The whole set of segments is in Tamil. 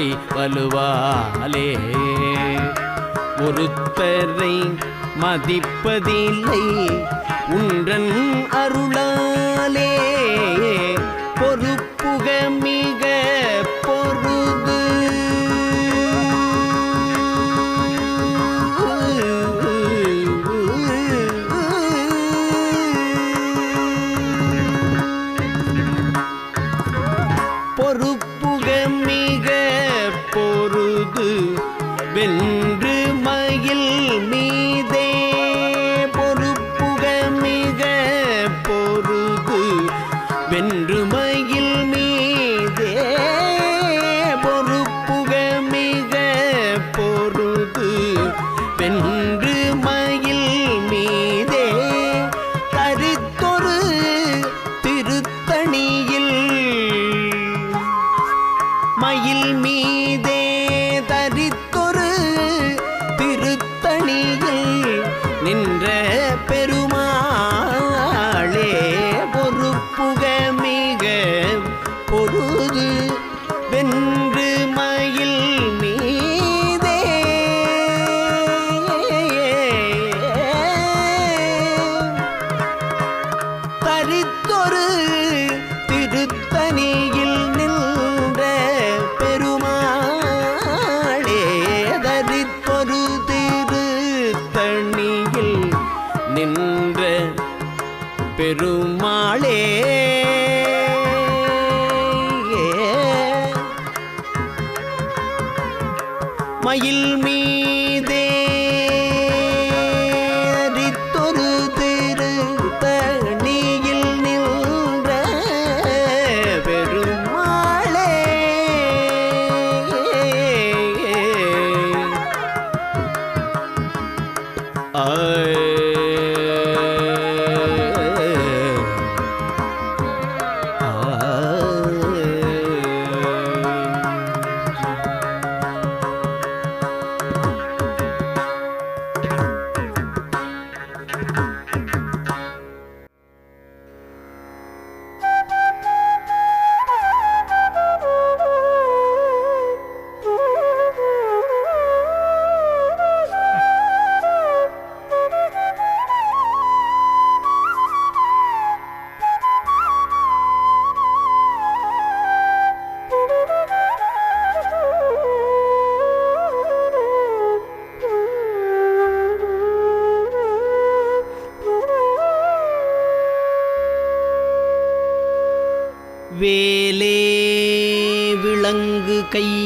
சிந்தை வலுவாலே. ஒருத்தரை மதிப்பதில்லை உன்றன் அருளாலே. மயில் மீதே மயில் மீதே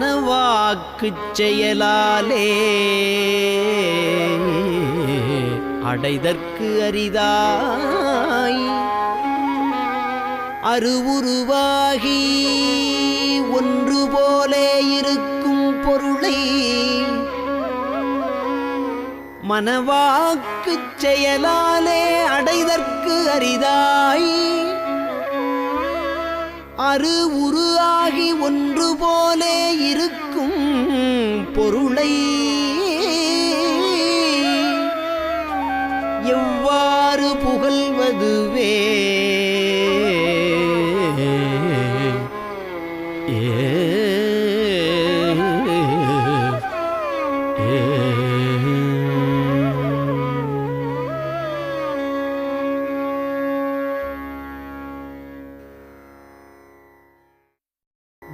நனவாக்கு செயலாலே அடைதற்கு அரிதாய். அருவுருவாகி ஒன்று போலே இருக்கும் பொருளை மனவாக்கு செயலாலே அடைதற்கு அரிதாய். ஆறு உருவாகி ஒன்று போலே இருக்கும் பொருளை. எவ்வாறு புகழ்வதுவே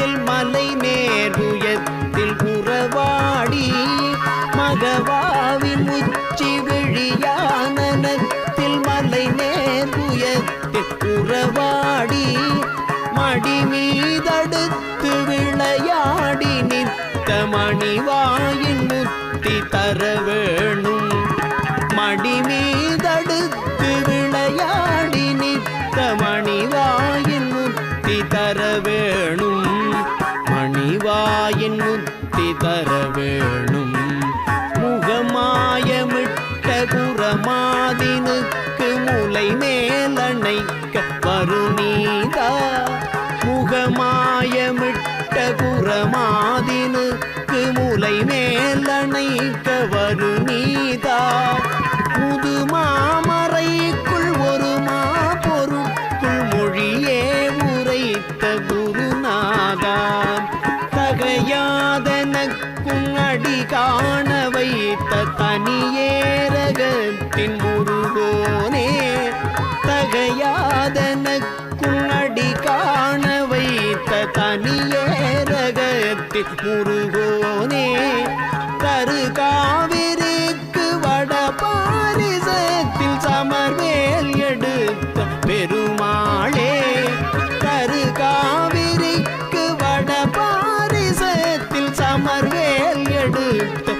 மனத்தில் மலை நேரு குரமாதினுக்கு முலை மேலணைக்க வரு நீதா Thank you.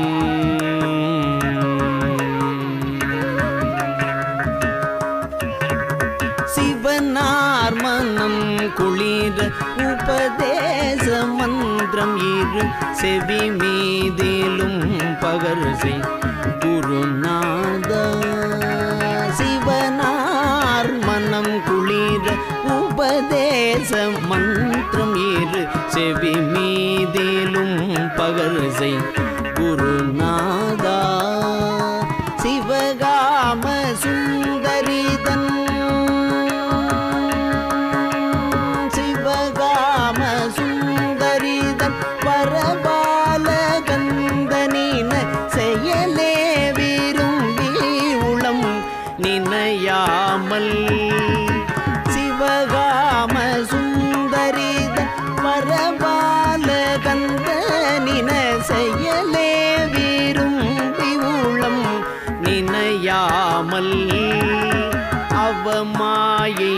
உபதேச மந்திரம் இரு செவி மீதிலும் பகர்சி குருநாதா சிவனார் மனம் குளிர உபதேச மந்திரம் இரு செவி மீதிலும் பகர்சி குருநாத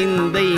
சிந்தை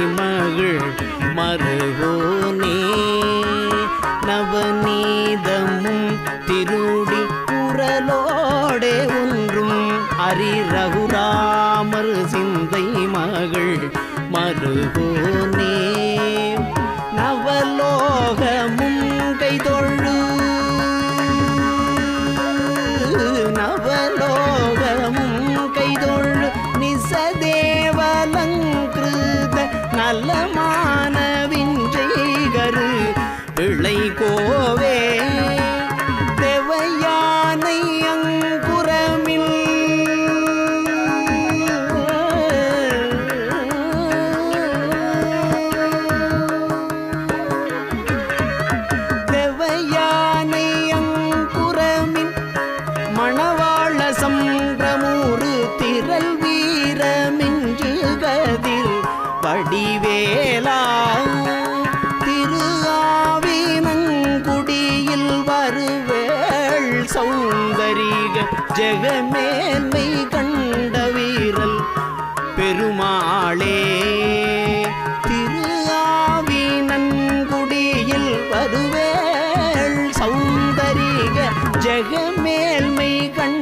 உலக மேல்மை கண்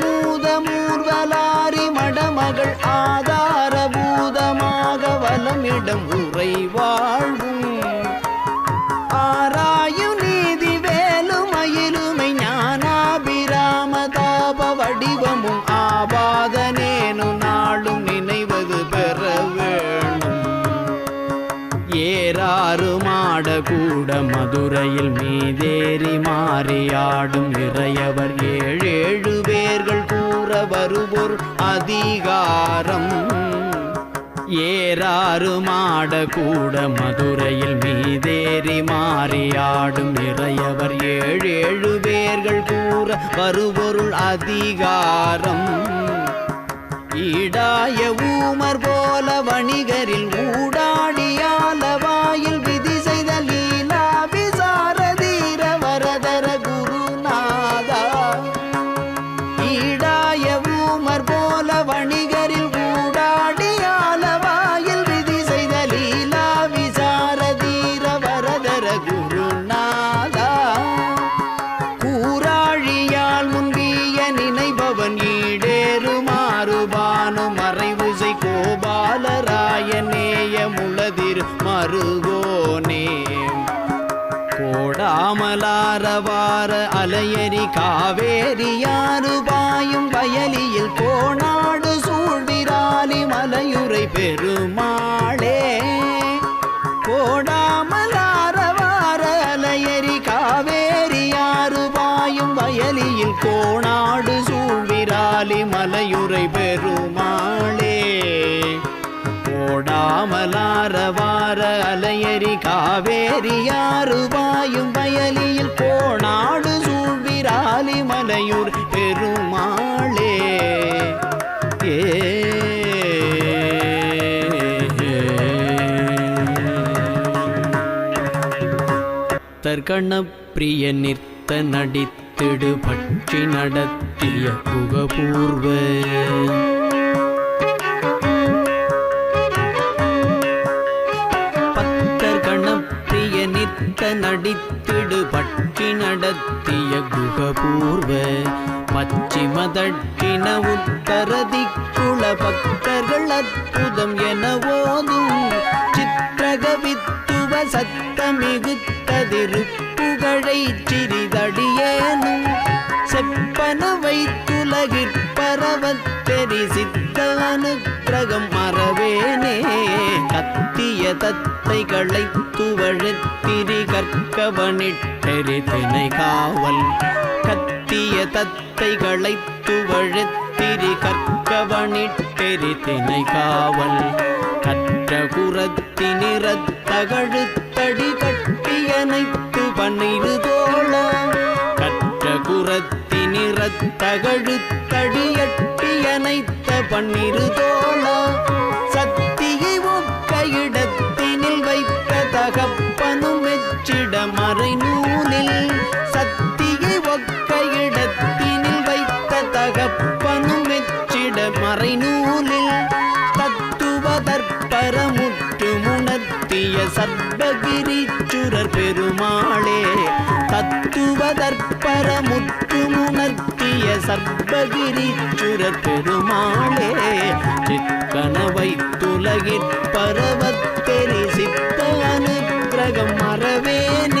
மகள் ஆதார பூதமாக வலமிடம் உரை வாழ்வும் ஆராயு நீதி வேலுமயிலுமை ஞானாபிராம தாப வடிவமும் ஆபாதனேனு நாளும் நினைவது பெற வேணும். ஏறாறு மாட மதுரையில் மீதேறி மாறியாடும் இறையவர் ஏழேழு பேர்கள் கூற வருவோர் அதிகாரம். ஏறாறு மாடக்கூட மதுரையில் மீதேறி மாறியாடும் இறையவர் ஏழு பேர்கள் கூற வருபொருள் அதிகாரம். ஈடாய ஊமர் போல வணிகரில் ஊடாடியால ஊமர் ஓடாமலாரவார அலையரி காவேரியாறு பாயும் வயலியில் போனாடு சூழ்விராலி மலையூர் பெருமாளே. ஏ. தற்கண பிரிய நிறுத்த நடித்திடு பட்சி நடத்திய புகபூர்வ பூர்வ பச்சிம தட்சிண உத்தர திக்குள பக்தர்கள் அற்புதம் என ஓதும் சித்திரகவித்துவ சத்தமிகுத்ததிரு புகழை சிறிதடியேனும் கத்திய தத்தைகளை துவழத்திரி கற்கவனிட்டெரி தினை காவல். கத்திய தத்தைகளை துவழத்திரி கற்கவனிட்டெரி தினை காவல். கற்ற குரத்தினிறத்தகழுத்தடி கட்டியனைத்து பன்னிரு தோழ. கற்ற குரத்தினிறத்தகழுத்தடியட்டியனைத்த பன்னிரு தோழ. முணர்த்திய சர்வகிரிச்சுரர் பெருமாளே தத்துவதற்பர தற்பரமுற்று முணர்த்திய சர்வகிரிச்சுரர் பெருமாளே சிக்கனவை துலகிற் பரவத்தெரி தெரிசித்த அனுக்கிரகம் மறவேனே.